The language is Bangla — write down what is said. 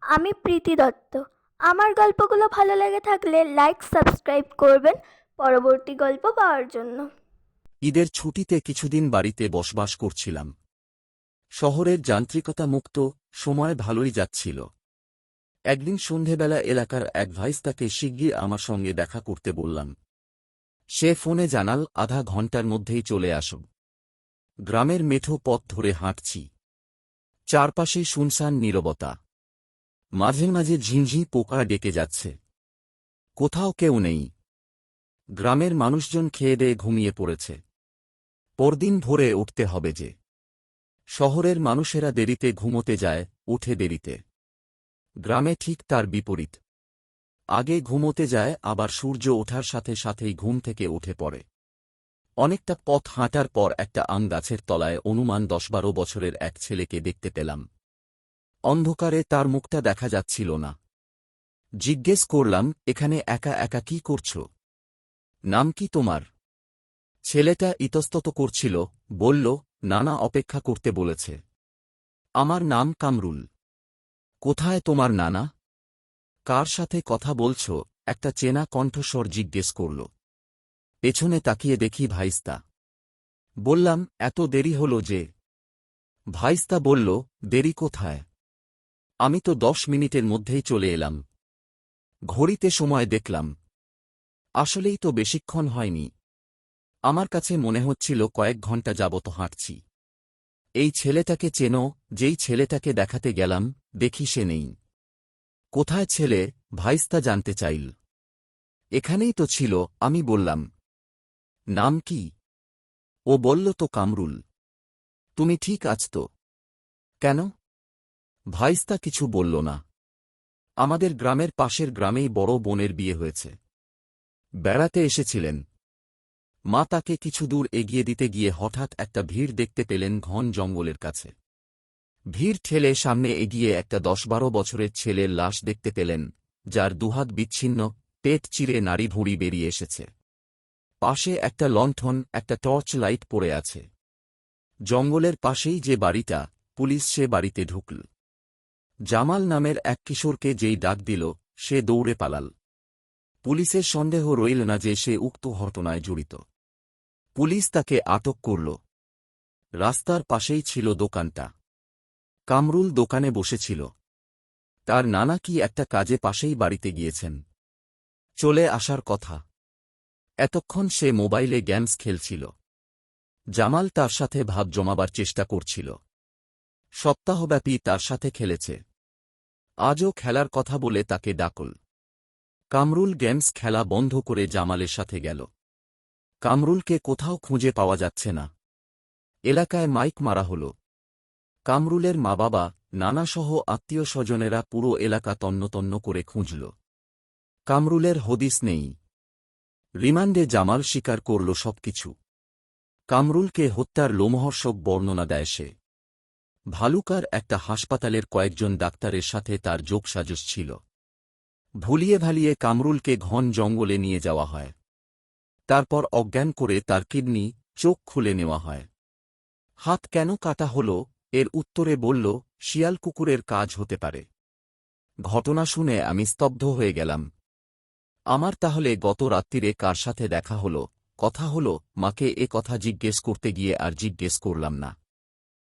আমি প্রীতি দত্ত। আমার গল্পগুলো ভালো লেগে থাকলে লাইক সাবস্ক্রাইব করবেন পরবর্তী গল্প পাওয়ার জন্য। ঈদের ছুটিতে কিছুদিন বাড়িতে বসবাস করছিলাম। শহরের যান্ত্রিকতা মুক্ত সময় ভালোই যাচ্ছিল। একদিন সন্ধেবেলা এলাকার এক ভাইস্তাকে শিগগির আমার সঙ্গে দেখা করতে বললাম। সে ফোনে জানাল, আধা ঘণ্টার মধ্যেই চলে আসব গ্রামের মেঠো পথ ধরে হাঁটছি। চারপাশে শুনশান নীরবতা। মাঝে মাঝে ঝিঁঝি পোকা ডেকে যাচ্ছে। কোথাও কেউ নেই। গ্রামের মানুষজন খেয়ে দেয়ে ঘুমিয়ে পড়েছে। পরদিন ভোরে উঠতে হবে যে। শহরের মানুষেরা দেরিতে ঘুমোতে যায়, উঠে দেরিতে। গ্রামে ঠিক তার বিপরীত। আগে ঘুমোতে যায়, আবার সূর্য ওঠার সাথে সাথেই ঘুম থেকে উঠে পড়ে। অনেকটা পথ হাঁটার পর একটা আম গাছের তলায় অনুমান দশ বারো বছরের এক ছেলেকে দেখতে পেলাম। অন্ধকারে তার মুখটা দেখা যাচ্ছিল না। জিজ্ঞেস করলাম, এখানে একা একা কি করছ? নাম কি তোমার? ছেলেটা ইতস্তত করছিল, বলল, নানা অপেক্ষা করতে বলেছে। আমার নাম কামরুল। কোথায় তোমার নানা? কার সাথে কথা বলছ? একটা চেনা কণ্ঠস্বর জিজ্ঞেস করল। পেছনে তাকিয়ে দেখি ভাইস্তা। বললাম, এত দেরি হল যে? ভাইস্তা বলল, দেরি কোথায়? আমি তো দশ মিনিটের মধ্যেই চলে এলাম। ঘড়িতে সময় দেখলাম। আসলেই তো বেশিক্ষণ হয়নি। আমার কাছে মনে হচ্ছিল কয়েক ঘণ্টা যাবত হাঁটছি। এই ছেলেটাকে চেনো, যেই ছেলেটাকে দেখাতে গেলাম, দেখি সে নেই। কোথায় ছেলে, ভাইস্তা জানতে চাইল। এখানেই তো ছিল, আমি বললাম। নাম কি? ও বলল তো কামরুল। তুমি ঠিক আছ তো। কেন? ভাইস্তা কিছু বলল না। আমাদের গ্রামের পাশের গ্রামেই বড় বোনের বিয়ে হয়েছে। বেড়াতে এসেছিলেন। মা তাকে কিছু দূর এগিয়ে দিতে গিয়ে হঠাৎ একটা ভিড় দেখতে পেলেন ঘন জঙ্গলের কাছে। ভিড় ঠেলে সামনে এগিয়ে একটা দশ বারো বছরের ছেলের লাশ দেখতে পেলেন, যার দুহাত বিচ্ছিন্ন, পেট চিরে নাড়ি ভুঁড়ি বেরিয়ে এসেছে। পাশে একটা লণ্ঠন, একটা টর্চ লাইট পড়ে আছে। জঙ্গলের পাশেই যে বাড়িটা, পুলিশ সে বাড়িতে ঢুকল। জামাল নামের এক কিশোরকে যেই ডাক দিল, সে দৌড়ে পালাল। পুলিশের সন্দেহ রইল না যে সে উক্ত ঘটনায় জড়িত। পুলিশ তাকে আটক করল। রাস্তার পাশেই ছিল দোকানটা। কামরুল দোকানে বসেছিল। তার নানা কি একটা কাজে পাশেই বাড়িতে গিয়েছেন। চলে আসার কথা। এতক্ষণ সে মোবাইলে গেমস খেলছিল। জামাল তার সাথে ভাব জমাবার চেষ্টা করছিল। সপ্তাহব্যাপী তার সাথে খেলেছে। আজও খেলার কথা বলে তাকে ডাকল কামরুল গেমস খেলা বন্ধ করে জামালের সাথে গেল। কামরুলকে কোথাও খুঁজে পাওয়া যাচ্ছে না। এলাকায় মাইক মারা হল। কামরুলের মা বাবা নানাসহ আত্মীয় স্বজনেরা পুরো এলাকা তন্নতন্ন করে খুঁজল। কামরুলের হদিস নেই। রিমান্ডে জামাল স্বীকার করল সবকিছু। কামরুলকে হত্যার লোমহর্ষক বর্ণনা দেয় সে। ভালুকার একটা হাসপাতালের কয়েকজন ডাক্তারের সাথে তার যোগসাজস ছিল। ভুলিয়ে ভালিয়ে কামরুলকে ঘন জঙ্গলে নিয়ে যাওয়া হয়। তারপর অজ্ঞান করে তার কিডনি, চোখ খুলে নেওয়া হয়। হাত কেন কাটা হল, এর উত্তরে বলল, শিয়াল কুকুরের কাজ হতে পারে। ঘটনা শুনে আমি স্তব্ধ হয়ে গেলাম। আমার তাহলে গত রাত্রিরে কার সাথে দেখা হল? কথা হল, মাকে এ কথা জিজ্ঞেস করতে গিয়ে আর জিজ্ঞেস করলাম না।